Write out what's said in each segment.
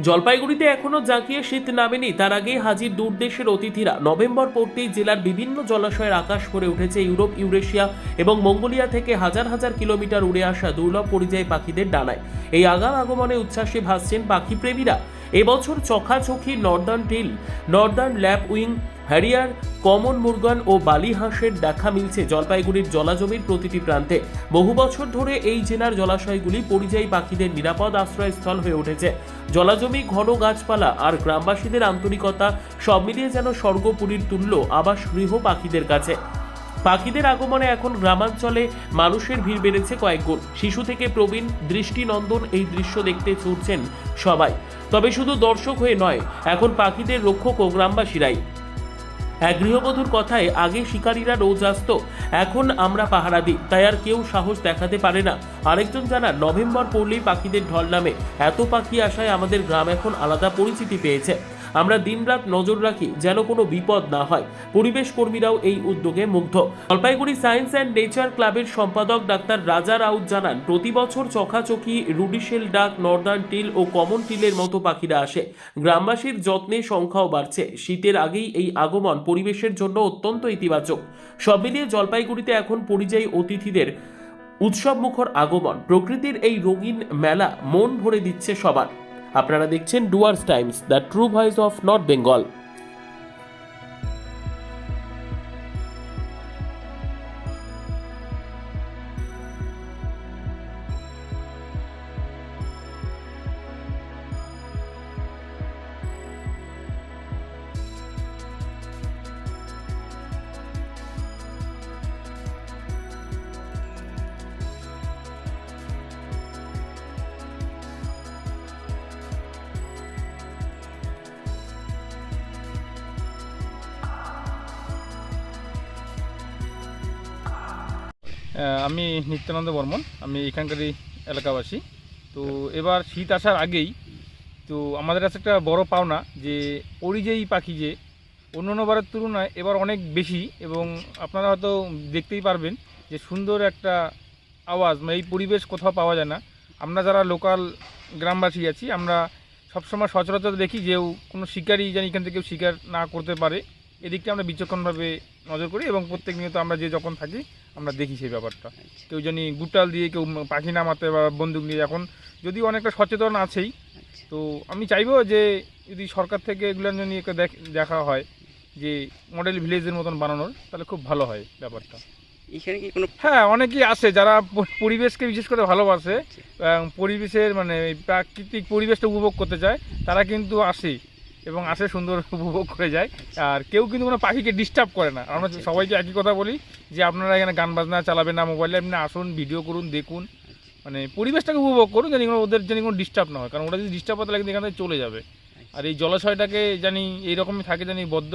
জলপাইগুড়িতে এখনও জাঁকিয়ে শীত নামেনি। তার আগেই হাজির দূর দেশের অতিথিরা। নভেম্বর পড়তেই জেলার বিভিন্ন জলাশয়ের আকাশ করে উঠেছে ইউরোপ, ইউরেশিয়া এবং মঙ্গোলিয়া থেকে হাজার হাজার কিলোমিটার উড়ে আসা দুর্লভ পরিযায়ী পাখিদের ডানায়। এই আগাম আগমনে উচ্ছ্বাসে ভাসছেন পাখিপ্রেমীরা। এবছর চখাচখি northern teal, northern lapwing harrier, common moorhen ও বালি হাঁসের দেখা মিলছে জলপাইগুড়ির জলাজমির প্রতিটি প্রান্তে। বহু বছর ধরে এই জেলার জলাশয়গুলি পরিযায়ী পাখিদের নিরাপদ আশ্রয়স্থল হয়ে উঠেছে। জলাজমি, ঘন গাছপালা আর গ্রামবাসীদের আন্তরিকতা সব মিলিয়ে যেন স্বর্গপুরীর তুল্য আবাস গৃহ পাখিদের কাছে। পাখিদের আগমনে এখন গ্রামাঞ্চলে মানুষের ভিড় বেড়েছে কয়েকগুণ শিশু থেকে প্রবীণ দৃষ্টিনন্দন এই দৃশ্য দেখতে ছুটছেন সবাই। তবে শুধু দর্শক হয়ে নয়, এখন পাখিদের রক্ষক ও গ্রামবাসীরাই। এক গৃহবধূর কথায় আগে শিকারীরা রোজ আসত, এখন আমরা পাহারা দিই। তাই আর কেউ সাহস দেখাতে পারে না। আরেকজন জানা নভেম্বর পড়লেই পাখিদের ঢল নামে। এত পাখি আসায় আমাদের গ্রাম এখন আলাদা পরিচিতি পেয়েছে। আমরা দিনরাত নজর রাখি যেন কোনো বিপদ না হয়। পরিবেশ কর্মীরাও এই উদ্যোগে মুগ্ধ। জলপাইগুড়ি সায়েন্স অ্যান্ড নেচার ক্লাবের সম্পাদক ডাক্তার রাজা রাউত জানান, প্রতি বছর চোখাচোখি রুডিশেল ডাক, নর্দার্ন টিল ও কমন টিলের মতো পাখিরা আসে। গ্রামবাসীর যত্নে সংখ্যাও বাড়ছে। শীতের আগেই এই আগমন পরিবেশের জন্য অত্যন্ত ইতিবাচক। সব মিলিয়ে জলপাইগুড়িতে এখন পরিযায়ী অতিথিদের উৎসব মুখর আগমন। প্রকৃতির এই রঙিন মেলা মন ভরে দিচ্ছে সবার। আপনারা দেখছেন Dooars times the true voice of north Bengal. আমি নিত্যানন্দ বর্মন, আমি এখানকারই এলাকাবাসী। তো এবার শীত আসার আগেই, তো আমাদের কাছে একটা বড় পাওনা যে পরিযায়ী পাখি যে অন্য বারের তুলনায় এবার অনেক বেশি এবং আপনারা হয়তো দেখতেই পারবেন যে সুন্দর একটা আওয়াজ মানে এই পরিবেশ কোথাও পাওয়া যায় না। আমরা যারা লোকাল গ্রামবাসী আছি, আমরা সবসময় সচরাচর দেখি যে কোনো শিকারই যেন এখান থেকে শিকার না করতে পারে। এদিকটা আমরা বিচক্ষণভাবে নজর করি এবং প্রত্যেক নিয়ত আমরা যে যখন থাকি আমরা দেখি সেই ব্যাপারটা। কেউ জানি গুটাল দিয়ে কেউ পাখি নামাতে বা বন্দুক নিয়ে এখন যদি অনেকটা সচেতন আছেই তো আমি চাইব যে যদি সরকার থেকে এগুলো যদি একটু দেখ- দেখা হয় যে মডেল ভিলেজের মতন বানানোর তাহলে খুব ভালো হয় ব্যাপারটা। এখানে কি কোনো হ্যাঁ অনেকেই আছে যারা পরিবেশকে বিশেষ করে ভালোবাসে এবং পরিবেশের মানে প্রাকৃতিক পরিবেশটা উপভোগ করতে চায় তারা কিন্তু আসে। এবং আসে সুন্দর উপভোগ করে যায়। আর কেউ কিন্তু কোনো পাখিকে ডিস্টার্ব করে না। আমরা সবাইকে একই কথা বলি যে আপনারা এখানে গান বাজনা চালাবেন না মোবাইলে আপনি আসুন ভিডিও করুন দেখুন। মানে পরিবেশটাকে উপভোগ করুন যেন কোনো ওদের যেন কোনো ডিস্টার্ব না হয়। কারণ ওরা যদি ডিস্টার্ব হতে লাগে এখান থেকে চলে যাবে। আর এই জলাশয়টাকে জানি এইরকমই থাকে জানি বদ্ধ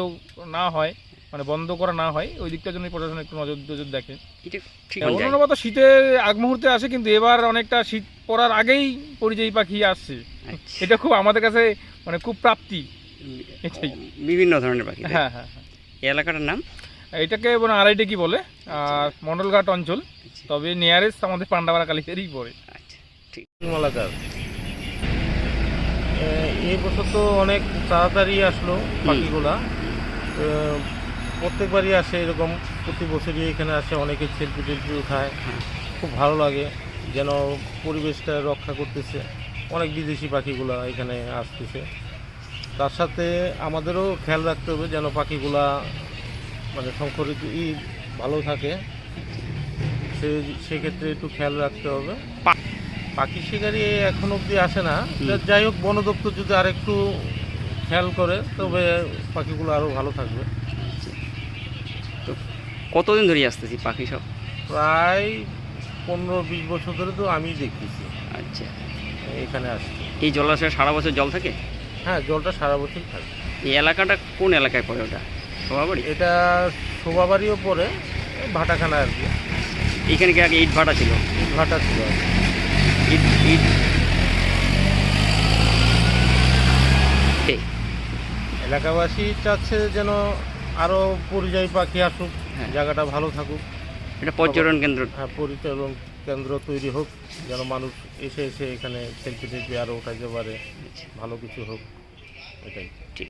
না হয় মানে বন্ধ করা না হয়। ওই দিকটার জন্য প্রশাসন একটু নজর নজর দেখে। হ্যাঁ, অন্যান্য তো শীতের আগ মুহূর্তে আসে কিন্তু এবার অনেকটা শীত পড়ার আগেই পরিযায়ী পাখি আসছে। আচ্ছা। এটা খুব আমাদের কাছে মানে খুব প্রাপ্তি। এটাই। বিভিন্ন ধরনের পাখি হ্যাঁ হ্যাঁ হ্যাঁ। এই এলাকাটার নাম? এটাকে মানে আড়াইটে কি বলে? আর মন্ডলঘাট অঞ্চল। তবে নিয়ারেস্ট আমাদের পান্ডাবাড়া কালীবাড়িই পড়ে। আচ্ছা মালাকার এই বছর তো অনেক তাড়াতাড়ি আসলো পাখিগুলা। প্রত্যেকবারই আসে এরকম। প্রতি বছরই এখানে আসে অনেকে সেলফি টেলফি উঠায় খুব ভালো লাগে যেন পরিবেশটা রক্ষা করতেছে। অনেক বিদেশি পাখিগুলা এখানে আসতেছে। তার সাথে আমাদেরও খেয়াল রাখতে হবে যেন পাখিগুলা মানে সংকরিত ই ভালো থাকে। সে সেক্ষেত্রে একটু খেয়াল রাখতে হবে। পাখি শিকারি এখন অবধি আসে না। যাই হোক বন দপ্তর যদি আরেকটু খেয়াল করে তবে পাখিগুলো আরও ভালো থাকবে। তো কতদিন ধরে আসতেছি পাখি সব? প্রায় পনেরো বিশ বছর ধরে তো আমি দেখতেছি। আচ্ছা। এখানে আসছি। এই জলাশয়ে সারা বছর জল থাকে? হ্যাঁ জলটা সারা বছর থাকে। এই এলাকাটা কোন এলাকায় পড়ে ওটা? সবাবাড়ি এটা শোভাবাড়িও পরে এই ভাটাখানা আর কি। এখানে কি আগে ইট ভাটা ছিল? ইট ভাটা ছিল। ইট ইট। এলাকাবাসী চাচ্ছে যেন আরও পরিযায়ী পাখি আসুক হ্যাঁ। জায়গাটা ভালো থাকুক। এটা পর্যটন কেন্দ্র? হ্যাঁ পরিচালন কেন্দ্র তৈরি হোক যেন মানুষ এসে এসে এখানে সেলফি টেলফি আরও উঠাইতে পারে আচ্ছা। ভালো কিছু হোক। এটাই ঠিক